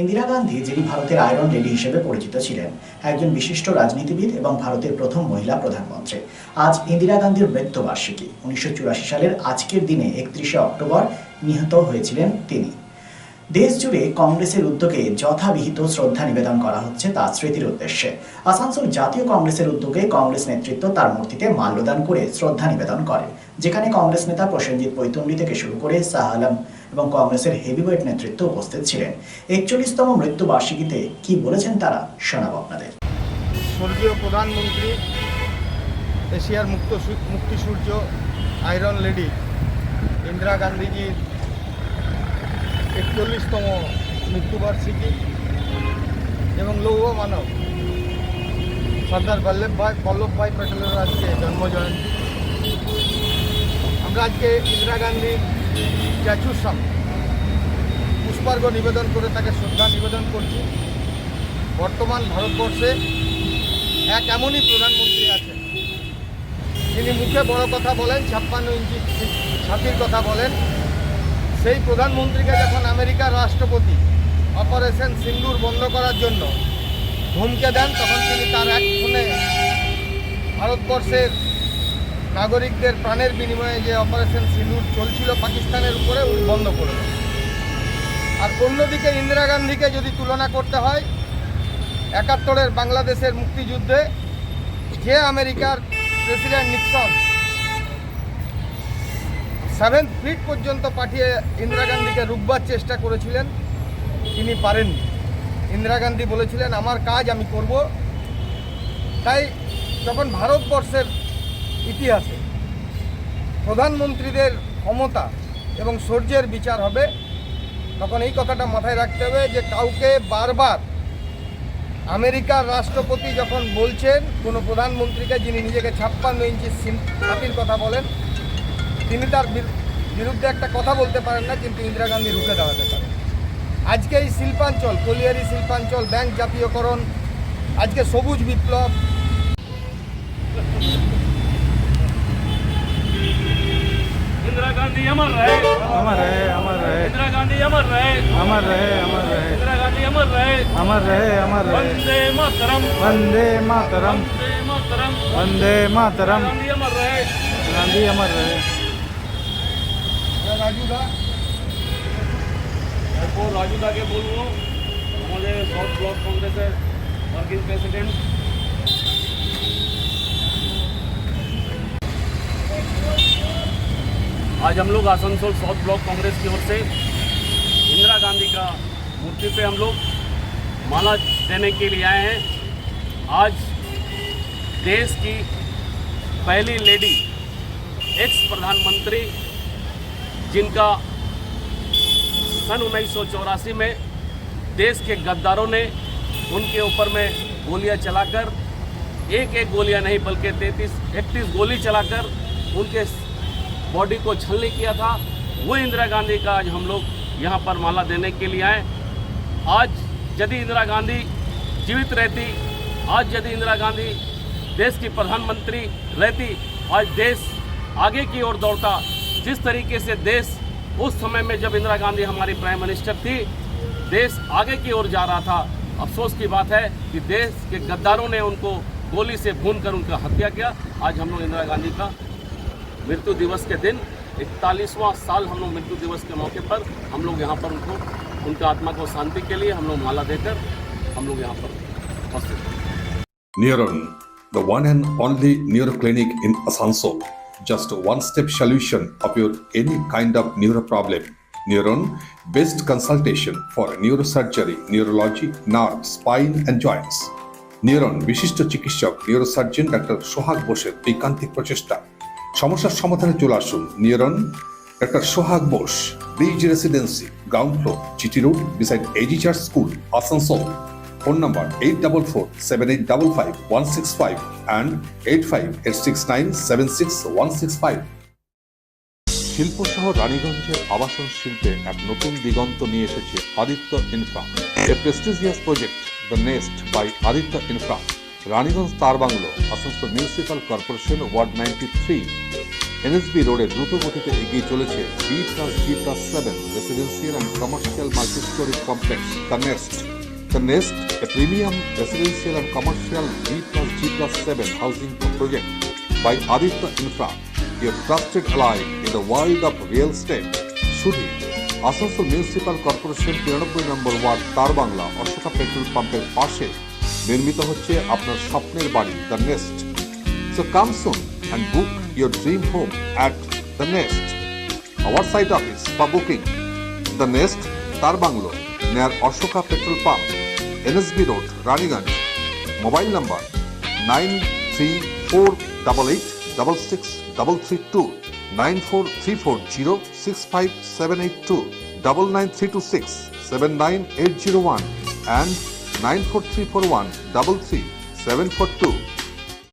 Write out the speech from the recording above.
ইন্দিরা গান্ধী যিনি ভারতের iron lady হিসেবে পরিচিত ছিলেন একজন বিশিষ্ট রাজনীতিবিদ এবং ভারতের প্রথম মহিলা প্রধানমন্ত্রী আজ ইন্দিরা গান্ধীর মৃত্যুবার্ষিকী উনিশশো সালের আজকের দিনে একত্রিশে অক্টোবর নিহত হয়েছিলেন তিনি দেশ জুড়ে কংগ্রেসের উদ্যোগে যথাবিহিত শ্রদ্ধা নিবেদন করা হচ্ছে তার স্মৃতির উদ্দেশ্যে আসানসোল জাতীয় কংগ্রেসের উদ্যোগে কংগ্রেস নেতৃত্ব তার মূর্তিতে মাল্যদান করে শ্রদ্ধা নিবেদন করে যেখানে কংগ্রেস নেতা প্রসেনজিৎ পৈতন্ডি থেকে শুরু করে শাহ আলম এবং কংগ্রেসের হেভিওয়েট নেতৃত্ব উপস্থিত ছিলেন একচল্লিশতম মৃত্যুবার্ষিকীতে কি বলেছেন তারা শোনাব আপনাদের স্বর্গীয় প্রধানমন্ত্রী এশিয়ার মুক্ত মুক্তি সূর্য আয়রন লেডি ইন্দিরা গান্ধীজির একচল্লিশতম মৃত্যুবার্ষিকী এবং লৌহ মানব সর্দার বল্লভভাই ভাই প্যাটেলের আজকে জন্মজয়ন্তী আমরা আজকে ইন্দিরা গান্ধী স্ট্যাচুর সামনে পুষ্পার্ঘ নিবেদন করে তাকে শ্রদ্ধা নিবেদন করছি বর্তমান ভারতবর্ষে এক এমনই প্রধানমন্ত্রী আছেন যিনি মুখে বড় কথা বলেন ছাপ্পান্ন ইঞ্চি ছাতির কথা বলেন সেই প্রধানমন্ত্রীকে যখন আমেরিকার রাষ্ট্রপতি অপারেশন সিন্দুর বন্ধ করার জন্য ধুমকে দেন তখন তিনি তার এক ফোনে ভারতবর্ষের নাগরিকদের প্রাণের বিনিময়ে যে অপারেশন সিন্দুর চলছিল পাকিস্তানের উপরে বন্ধ করে আর অন্যদিকে ইন্দিরা গান্ধীকে যদি তুলনা করতে হয় একাত্তরের বাংলাদেশের মুক্তিযুদ্ধে যে আমেরিকার প্রেসিডেন্ট নিক্সন সেভেন ফিট পর্যন্ত পাঠিয়ে ইন্দিরা গান্ধীকে রুখবার চেষ্টা করেছিলেন তিনি পারেননি ইন্দিরা গান্ধী বলেছিলেন আমার কাজ আমি করব তাই যখন ভারতবর্ষের ইতিহাসে প্রধানমন্ত্রীদের ক্ষমতা এবং শৌর্যের বিচার হবে তখন এই কথাটা মাথায় রাখতে হবে যে কাউকে বারবার আমেরিকার রাষ্ট্রপতি যখন বলছেন কোনো প্রধানমন্ত্রীকে যিনি নিজেকে ছাপ্পান্ন ইঞ্চি ছাতির কথা বলেন তিনি তার বির- বিরুদ্ধে একটা কথা বলতে পারেন না কিন্তু ইন্দিরা গান্ধী রুখে দাঁড়াতে পারেন আজকে এই শিল্পাঞ্চল কলিয়ারি শিল্পাঞ্চল ব্যাংক জাতীয়করণ আজকে সবুজ বিপ্লব इंदिरा गांधी अमर रहे अमर रहे अमर रहे इंदिरा गांधी अमर रहे अमर रहे अमर रहे इंदिरा गांधी अमर रहे अमर रहे अमर वंदे मातरम वंदे मातरम वंदे मातरम वंदे मातरम गांधी अमर रहे গান্ধী আমার রহে রাজু দা এরপর রাজু দাকে বলবো আমাদের সাউথ ব্লক কংগ্রেসের ওয়ার্কিং প্রেসিডেন্ট आज हम लोग आसनसोल साउथ ब्लॉक कांग्रेस की ओर से इंदिरा गांधी का मूर्ति पे हम लोग माला देने के लिए आए हैं आज देश की पहली लेडी एक्स प्रधानमंत्री जिनका सन उन्नीस में देश के गद्दारों ने उनके ऊपर में गोलियां चलाकर एक एक गोलियां नहीं बल्कि तैंतीस इकतीस गोली चलाकर उनके बॉडी को छलने किया था वो इंदिरा गांधी का आज हम लोग यहाँ पर माला देने के लिए आए आज यदि इंदिरा गांधी जीवित रहती आज यदि इंदिरा गांधी देश की प्रधानमंत्री रहती आज देश आगे की ओर दौड़ता जिस तरीके से देश उस समय में जब इंदिरा गांधी हमारी प्राइम मिनिस्टर थी देश आगे की ओर जा रहा था अफसोस की बात है कि देश के गद्दारों ने उनको गोली से भून कर उनका हत्या किया आज हम लोग इंदिरा गांधी का मृत्यु दिवस के दिन इकतालीसवां साल हम लोग मृत्यु दिवस के मौके पर हम लोग यहाँ पर उनको उनकी आत्मा को शांति के लिए हम लोग माला देकर हम लोग यहाँ पर फंसे neuron the one and only neuro clinic in just a one step solution of your any kind of neuro problem. Neuron based consultation for neurosurgery, neurology, nerve, spine, and joints. Neuron বিশিষ্ট চিকিৎসক neurosurgeon doctor সোহাগ বোসের ঐকান্তিক প্রচেষ্টা সমস্যার সমাধানে চলে আসুন neuron doctor Sohag Bose bridge residency ground floor চিটি road beside AG church school Asansol phone number eight double four seven eight double five one six five and eight five eight six nine seven six one six five সহ রানীগঞ্জের আবাসন শিল্পে এক নতুন দিগন্ত নিয়ে এসেছে Aditya infra a prestigious project the Nest by Aditya infra Raniganj তার bungalow Asansol municipal corporation ward ninety three NSB রোডে দ্রুত গতিতে এগিয়ে চলেছে B plus G plus seven residential and commercial multistorey complex the Nest The Nest, a premium residential and commercial B plus G plus 7 housing project by Aditya Infra, your trusted ally in the world of real estate. শুধু Asansol municipal corporation তিরানব্বই নম্বর word তার Bangla Ashoka petrol পাম্পের পাশে নির্মিত হচ্ছে আপনার স্বপ্নের বাড়ি the Nest so come soon and book your dream home at the Nest our site office বা বুকিং দ্য নেস্ট তার বাংলো near Ashoka Petrol Pump, NSB Road, Raniganj. Mobile number 9348886632 9434065782 99326 79801 and 94341 33742.